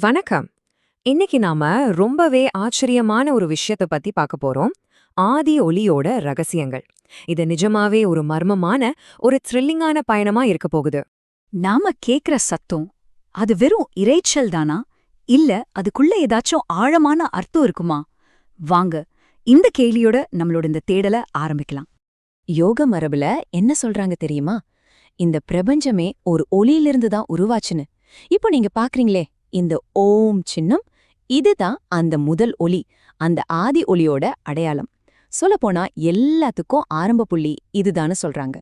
வணக்கம். இன்னைக்கு நாம ரொம்பவே ஆச்சரியமான ஒரு விஷயத்தை பத்தி பார்க்க போறோம். ஆதி ஒளியோட ரகசியங்கள். இது நிஜமாவே ஒரு மர்மமான ஒரு த்ரில்லிங்கான பயணமா இருக்க போகுது. நாம கேக்குற சத்தம் அது வெறும் இரைச்சல் தானா? இல்ல அதுக்குள்ள ஏதாச்சும் ஆழமான அர்த்தம் இருக்குமா? வாங்க இந்த கேள்வியோட நம்மளோட இந்த தேடல ஆரம்பிக்கலாம். யோக மரபுல என்ன சொல்றாங்க தெரியுமா? இந்த பிரபஞ்சமே ஒரு ஒளியிலிருந்து தான் உருவாச்சுன்னு. இப்போ நீங்க பாக்குறீங்களே இந்த ஓம் சின்னம் இதுதான் அந்த முதல் ஒளி அந்த ஆதி ஒளியோட அடையாளம். சொல்லப்போனா எல்லாத்துக்கும் ஆரம்ப புள்ளி இதுதான்னு சொல்றாங்க.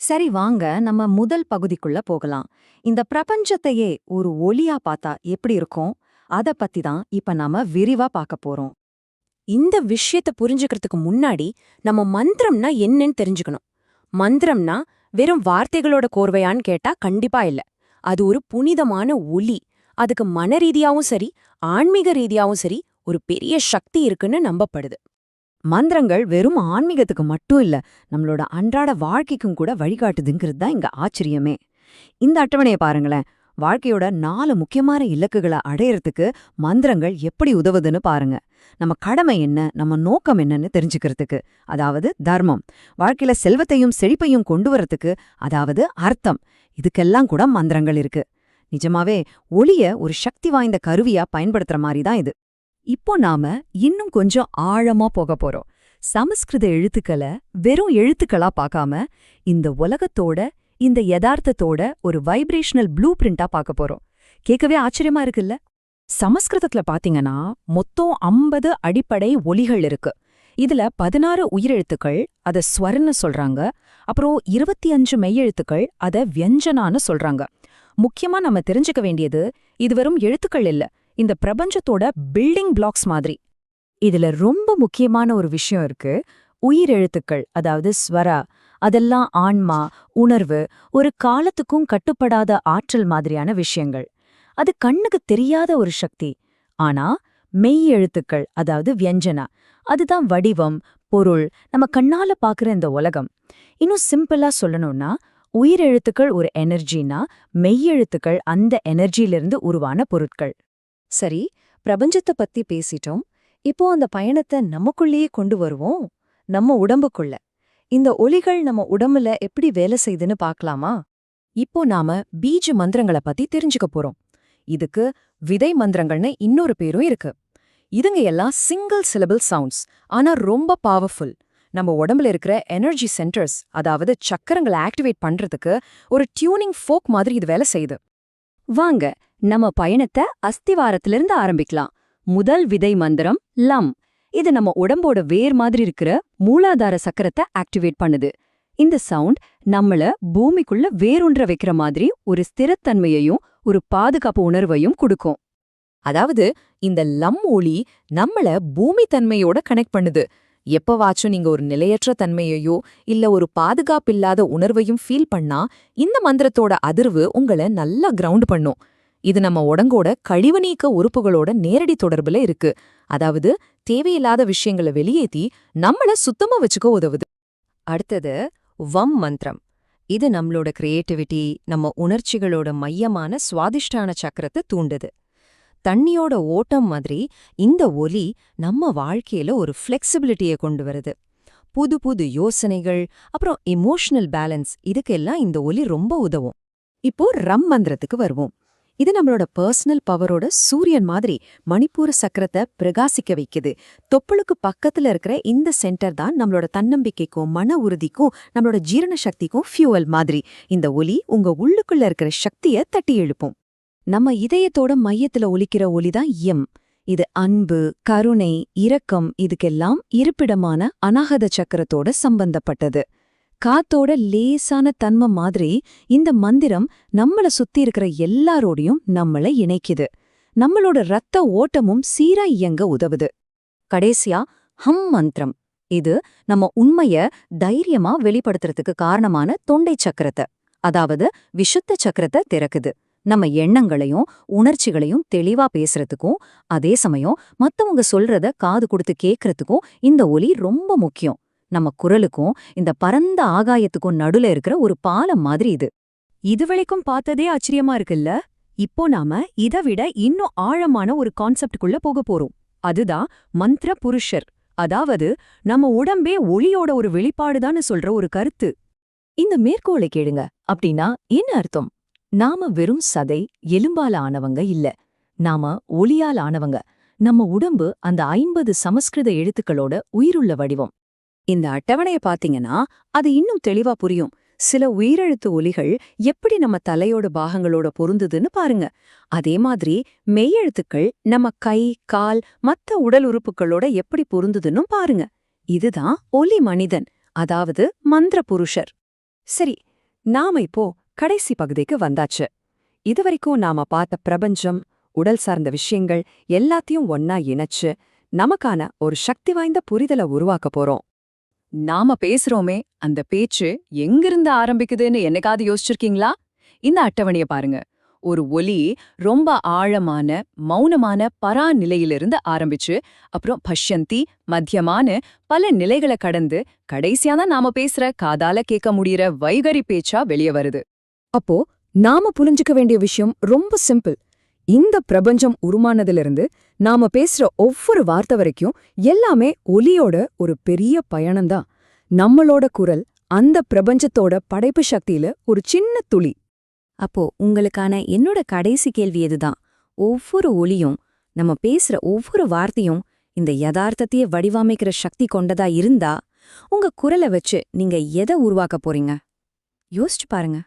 சரி வாங்க நம்ம முதல் பகுதிக்குள்ள போகலாம். இந்த பிரபஞ்சத்தையே ஒரு ஒளியா பார்த்தா எப்படி இருக்கும்? அத பத்தி தான் இப்ப நாம விரிவா பார்க்க போறோம். இந்த விஷயத்தை புரிஞ்சுக்கிறதுக்கு முன்னாடி நம்ம மந்திரம்னா என்னன்னு தெரிஞ்சுக்கணும். மந்திரம்னா வெறும் வார்த்தைகளோட கோர்வையான்னு கேட்டா கண்டிப்பா இல்ல. அது ஒரு புனிதமான ஒலி. அதுக்கு மன ரீதியாவும் சரி ஆன்மீக ரீதியாவும் சரி ஒரு பெரிய சக்தி இருக்குன்னு நம்பப்படுது. மந்திரங்கள் வெறும் ஆன்மீகத்துக்கு மட்டும் இல்ல நம்மளோட அன்றாட வாழ்க்கைக்கும் கூட வழிகாட்டுதுங்கிறது தான் இங்க ஆச்சரியமே. இந்த அட்டவணையை பாருங்களேன். வாழ்க்கையோட நாலு முக்கியமான இலக்குகளை அடையறதுக்கு மந்திரங்கள் எப்படி உதவுதுன்னு பாருங்க. நம்ம கடமை என்ன நம்ம நோக்கம் என்னன்னு தெரிஞ்சுக்கிறதுக்கு அதாவது தர்மம். வாழ்க்கையில செல்வத்தையும் செழிப்பையும் கொண்டு வரத்துக்கு அதாவது அர்த்தம். இதுக்கெல்லாம் கூட மந்திரங்கள் இருக்கு. நிஜமாவே ஒளிய ஒரு சக்தி வாய்ந்த கருவியா பயன்படுத்துற மாதிரி தான் இது. இப்போ நாம இன்னும் கொஞ்சம் ஆழமா போக போறோம். சமஸ்கிருத எழுத்துக்களை வெறும் எழுத்துக்களா பார்க்காம இந்த உலகத்தோட இந்த யதார்த்தத்தோட ஒரு வைப்ரேஷனல் ப்ளூ பிரிண்டா பார்க்க போறோம். கேட்கவே ஆச்சரியமா இருக்குல்ல? சமஸ்கிருதத்துல பாத்தீங்கன்னா மொத்தம் ஐம்பது அடிப்படை ஒலிகள் இருக்கு. இதுல பதினாறு உயிரெழுத்துக்கள் அத ஸ்வரன்னு சொல்றாங்க. அப்புறம் இருபத்தி அஞ்சு மெய்யெழுத்துக்கள் அத வியஞ்சனான்னு சொல்றாங்க. முக்கியமா நம்ம தெரிஞ்சுக்க வேண்டியது இது வெறும் எழுத்துக்கள் இல்ல. இந்த பிரபஞ்சத்தோட பில்டிங் பிளாக்ஸ் மாதிரி. இதுல ரொம்ப முக்கியமான ஒரு விஷயம் இருக்கு. உயிரெழுத்துக்கள் அதாவது ஸ்வரா அதெல்லாம் ஆன்மா உணர்வு ஒரு காலத்துக்கும் கட்டுப்படாத ஆற்றல் மாதிரியான விஷயங்கள். அது கண்ணுக்கு தெரியாத ஒரு சக்தி. ஆனா மெய் எழுத்துக்கள் அதாவது வியஞ்சனா அதுதான் வடிவம் பொருள் நம்ம கண்ணால பாக்குற இந்த உலகம். இன்னும் சிம்பிளா சொல்லணும்னா உயிரெழுத்துக்கள் ஒரு எனர்ஜினா மெய்யெழுத்துக்கள் அந்த எனர்ஜியிலிருந்து உருவான பொருட்கள். சரி பிரபஞ்சத்தை பத்தி பேசிட்டோம். இப்போ அந்த பயணத்தை நமக்குள்ளேயே கொண்டு வருவோம். நம்ம உடம்புக்குள்ள. இந்த ஒளிகள் நம்ம உடம்புல எப்படி வேலை செய்யுதுன்னு பார்க்கலாமா? இப்போ நாம பீஜ மந்திரங்கள பத்தி தெரிஞ்சுக்க போறோம். இதுக்கு விதை மந்திரங்கள்னு இன்னொரு பேரும் இருக்கு. இதுங்க எல்லாம் சிங்கிள் சிலபிள் சவுண்ட்ஸ் ஆனா ரொம்ப பவர்ஃபுல் நம்ம உடம்புல இருக்கிற எனர்ஜி சென்டர்ஸ் அதாவது சக்கரங்களை ஆக்டிவேட் பண்றதுக்கு ஒரு டியூனிங் ஃபோக் மாதிரி இது வேலை செய்யுது. வாங்க நம்ம பயணத்தை அஸ்திவாரத்திலிருந்து ஆரம்பிக்கலாம். முதல் விதை மந்திரம் லம். இது நம்ம உடம்போட வேர் மாதிரி இருக்கிற மூலாதார சக்கரத்தை ஆக்டிவேட் பண்ணுது. இந்த சவுண்ட் நம்மள பூமிக்குள்ள வேரூன்ற வைக்கிற மாதிரி ஒரு ஸ்திரத்தன்மையையும் ஒரு பாதுகாப்பு உணர்வையும் கொடுக்கும். அதாவது இந்த லம் ஒளி நம்மள பூமி தன்மையோட கனெக்ட் பண்ணுது. எப்பவாச்சும் நீங்க ஒரு நிலையற்ற தன்மையையோ இல்ல ஒரு பாதுகாப்பில்லாத உணர்வையும் ஃபீல் பண்ணா இந்த மந்திரத்தோட அதிர்வு உங்களை நல்லா கிரவுண்ட் பண்ணும். இது நம்ம உடம்போட கழிவு நீக்க உறுப்புகளோட நேரடி தொடர்புல இருக்கு. அதாவது தேவையில்லாத விஷயங்களை வெளியேத்தி நம்மள சுத்தமா வச்சுக்க உதவுது. அடுத்தது வம் மந்திரம். இது நம்மளோட கிரியேட்டிவிட்டி நம்ம உணர்ச்சிகளோட மையமான சுவாதிஷ்டான சக்கரத்தை தூண்டுது. தண்ணியோட ஓட்டம் மாதிரி இந்த ஒலி நம்ம வாழ்க்கையில ஒரு ஃப்ளெக்சிபிலிட்டியை கொண்டு வருது. புது புது யோசனைகள் அப்புறம் இமோஷனல் பேலன்ஸ் இதுக்கெல்லாம் இந்த ஒலி ரொம்ப உதவும். இப்போ ரம் மந்திரத்துக்கு வருவோம். இது நம்மளோட பர்சனல் பவரோட சூரியன் மாதிரி மணிப்பூர சக்கரத்தை பிரகாசிக்க வைக்குது. தொப்புளுக்கு பக்கத்துல இருக்கிற இந்த சென்டர் தான் நம்மளோட தன்னம்பிக்கைக்கும் மன உறுதிக்கும் நம்மளோட ஜீரண சக்திக்கும் ஃபியூவல் மாதிரி. இந்த ஒலி உங்க உள்ளுக்குள்ள இருக்கிற சக்திய தட்டி எழுப்பும். நம்ம இதயத்தோட மையத்துல ஒலிக்கிற ஒலிதான் எம். இது அன்பு கருணை இரக்கம் இதுக்கெல்லாம் இருப்பிடமான அநாகத சக்கரத்தோட சம்பந்தப்பட்டது. காத்தோட லேசான தன்மை மாதிரி இந்த மந்திரம் நம்மள சுத்தி இருக்கிற எல்லாரோடையும் நம்மள இணைக்குது. நம்மளோட ரத்த ஓட்டமும் சீரா இயங்க உதவுது. கடைசியா ஹம் மந்திரம். இது நம்ம உண்மைய தைரியமா வெளிப்படுத்துறதுக்கு காரணமான தொண்டை சக்கரத்தை அதாவது விசுத்த சக்கரத்தை திறக்குது. நம்ம எண்ணங்களையும் உணர்ச்சிகளையும் தெளிவா பேசுறதுக்கும் அதே சமயம் மத்தவங்க சொல்றத காது கொடுத்து கேட்கறதுக்கும் இந்த ஒலி ரொம்ப முக்கியம். நம்ம குரலுக்கும் இந்த பரந்த ஆகாயத்துக்கும் நடுல இருக்கிற ஒரு பாலம் மாதிரி இது. இதுவரைக்கும் பார்த்ததே ஆச்சரியமா இருக்குல்ல? இப்போ நாம இத விட இன்னும் ஆழமான ஒரு கான்செப்டுக்குள்ள போக போறோம். அதுதான் மந்திர புருஷர். அதாவது நம்ம உடம்பே ஒளியோட ஒரு வெளிப்பாடுதான்னு சொல்ற ஒரு கருத்து. இந்த மேற்கோளை கேளுங்க. அப்படின்னா என்ன அர்த்தம்? நாம வெறும் சதை எலும்பால ஆனவங்க இல்ல. நாம ஒளியால் ஆனவங்க. நம்ம உடம்பு அந்த ஐம்பது சமஸ்கிருத எழுத்துக்களோட உயிருள்ள வடிவம். இந்த அட்டவணைய பாத்தீங்கன்னா அது இன்னும் தெளிவா புரியும். சில உயிரெழுத்து ஒலிகள் எப்படி நம்ம தலையோட பாகங்களோட பொருந்துதுன்னு பாருங்க. அதே மாதிரி மெய்யெழுத்துக்கள் நம்ம கை கால் மத்த உடல் உறுப்புகளோட எப்படி பொருந்துதுன்னு பாருங்க. இதுதான் ஒலி மனிதன் அதாவது மந்திர புருஷர். சரி நாம இப்போ கடைசி பகுதிக்கு வந்தாச்சு. இதுவரைக்கும் நாம பார்த்த பிரபஞ்சம் உடல் சார்ந்த விஷயங்கள் எல்லாத்தையும் ஒன்னா இணைச்சு நமக்கான ஒரு சக்தி வாய்ந்த புரிதலை உருவாக்க போறோம். நாம பேசுறோமே அந்த பேச்சு எங்கிருந்து ஆரம்பிக்குதுன்னு என்னைக்காவது யோசிச்சிருக்கீங்களா? இந்த அட்டவணைய பாருங்க. ஒரு ஒலி ரொம்ப ஆழமான மௌனமான பரா நிலையிலிருந்து ஆரம்பிச்சு அப்புறம் பஷ்யந்தி மத்தியமான பல நிலைகளை கடந்து கடைசியா தான் நாம பேசுற காதால கேட்க முடியற வைகரி பேச்சா வெளிய வருது. அப்போ நாம புரிஞ்சுக்க வேண்டிய விஷயம் ரொம்ப சிம்பிள் இந்த பிரபஞ்சம் உருமானதிலிருந்து நாம பேசுற ஒவ்வொரு வார்த்தை வரைக்கும் எல்லாமே ஒலியோட ஒரு பெரிய பயணம்தான். நம்மளோட குரல் அந்த பிரபஞ்சத்தோட படைப்பு சக்தியில ஒரு சின்ன துளி. அப்போ உங்களுக்கான என்னோட கடைசி கேள்வி இதுதான் ஒவ்வொரு ஒலியும் நம்ம பேசுற ஒவ்வொரு வார்த்தையும் இந்த யதார்த்தத்தையே வடிவமைக்கிற சக்தி கொண்டதா இருந்தா உங்க குரலை வச்சு நீங்க எதை உருவாக்க போறீங்க? யோசிச்சு பாருங்க.